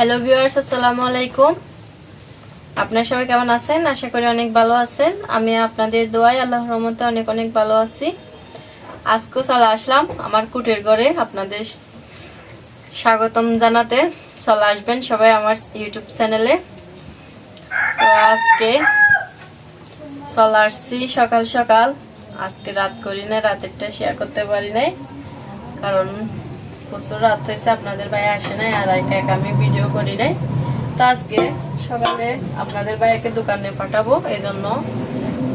Hello viewers আসসালামু আলাইকুম। আপনারা সবাই কেমন আছেন? আশা করি অনেক ভালো আছেন। আমি আপনাদের দোয়াই আল্লাহর রহমতে অনেক অনেক ভালো আছি। আজকে চলে আসলাম আমার কুটির ঘরে। আপনাদের স্বাগতম জানাতে চলে আসবেন সবাই আমার ইউটিউব চ্যানেলে। তো আজকে চলে আসছি সকাল সকাল। আজকে রাত করি না রাতেরটা শেয়ার করতে পারি নাই। কারণ প্রচুর রাত হয়েছে, আপনাদের ভাই আসে নাই, আর একা আমি ভিডিও করি নাই। তো আজকে সকালে আপনাদের ভাইকে দোকানে পাঠাবো এই জন্য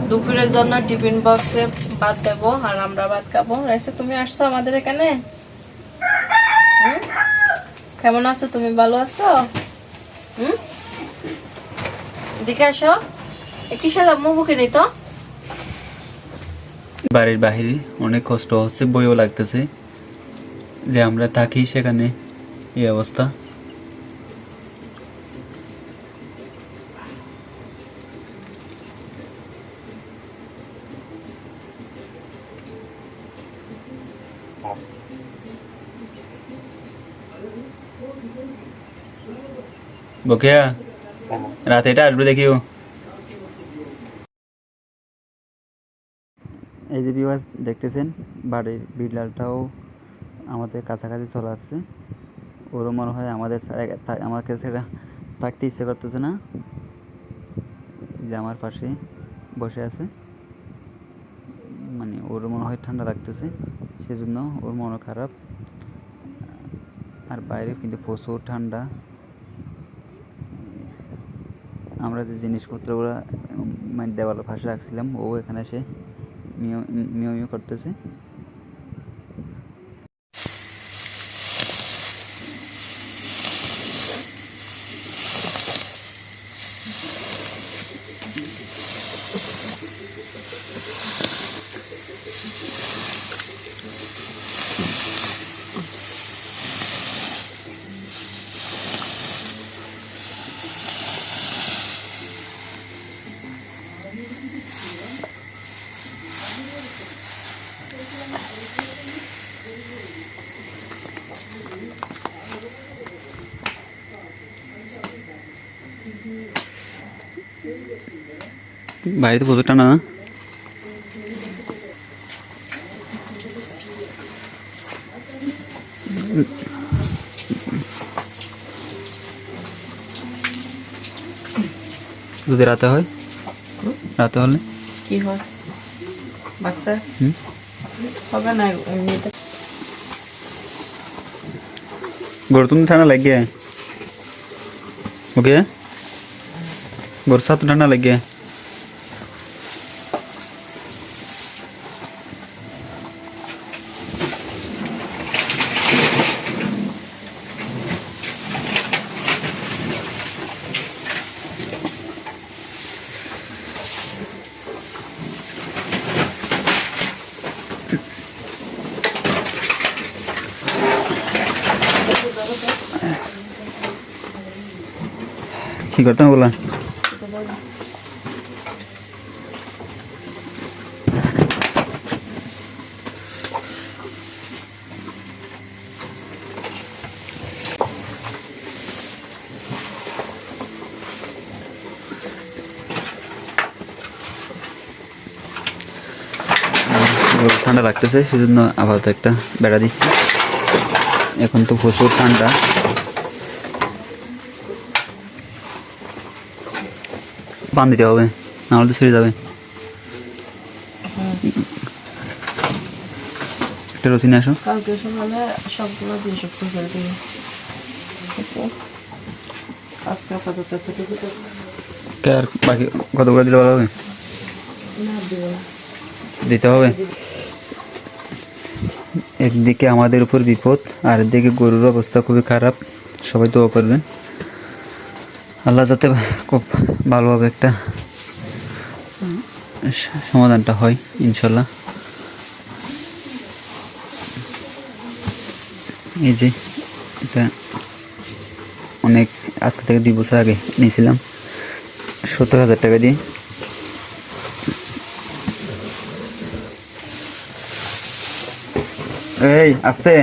দুপুরের জন্য টিফিন বক্সে ভাত দেবো, আর আমরা ভাত খাব। রাইসে, তুমি আসছো আমাদের এখানে? কেমন আছো? তুমি ভালো আছো? হুম? দেখে আসো। একটি সাদা মুখে নেই তো? বাড়ির বাহিরে অনেক কষ্ট হচ্ছে, বইও লাগতেছে। যে আমরা থাকি সেখানে, এই অবস্থা। বকেয়া, রাতে এটা আসবে দেখিও। এই যে বিবাস দেখতেছেন, বাড়ির বিড়ালটাও আমাদের কাছাকাছি চলে আসছে। ওরও মনে হয় আমাদের আমার কাছে এটা থাকতে ইচ্ছে করতেছে না। যে আমার পাশে বসে আছে। মানে ওর মনে হয় ঠান্ডা লাগতেছে, সেজন্য ওর মনও খারাপ। আর বাইরে কিন্তু প্রচুর ঠান্ডা। আমরা যে জিনিসপত্রগুলো মানে দেওয়ালের পাশে রাখছিলাম, ও এখানে এসে মিও মিও মিও করতেছে। বাইরে প্রচুর ঠান্ডা না? যদি রাতে হয়? রাতে হলে? কি হয়? বাচ্চা? হবে না এমনিতে। গরু তুমি ঠান্ডা লাগে। ওকে? গরু সাথে ঠান্ডা লাগে কি করতাম বলা ঠান্ডা লাগতেছে সেজন্য আপাতত একটা বেড়া দিচ্ছি। এখন তো প্রচুর ঠান্ডা। বান দিতে হবে নাহলে তো ছেড়ে যাবে। একটা রসি নিয়ে আসো। সবগুলো সব করে দিই আজকে আপাতত এতটুকু কে আর বাকি কতগুলো দিলে ভালো হবে। দিতে হবে। একদিকে আমাদের উপর বিপদ, আর একদিকে গরুর অবস্থা খুবই খারাপ। সবাই দোয়া করবেন। আল্লাহ যাতে খুব ভালোভাবে একটা সমাধানটা হয়, ইনশাল্লাহ। এই যে এটা অনেক, আজকে থেকে দুই বছর আগে নিয়েছিলাম। সত্তর হাজার টাকা দিয়ে। এই আস্তে।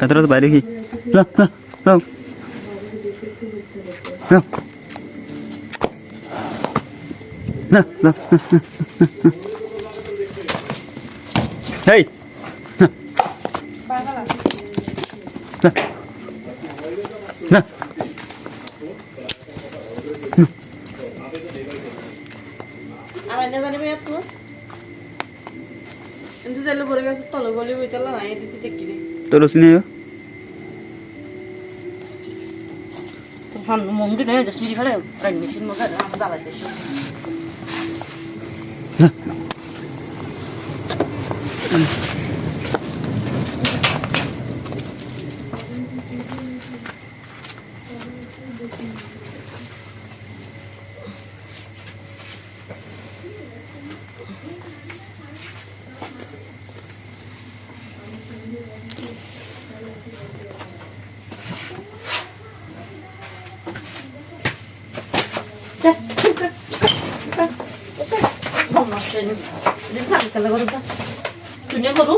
এতটা তো বাইরে কি না না না না না হেই না না আর এনে জানি মেয়ে তো কিন্তু জেলে পড়ে গেছে তলে গলি বইতালা না এদিকে দেখি রে। তোর রসিনি ফান মন্দির নয় যে সিঁড়ি ফেলে গাড়ি মেশিন মধ্যে আমার জ্বালাইতে দিন থাকি তাহলে করো তুই করু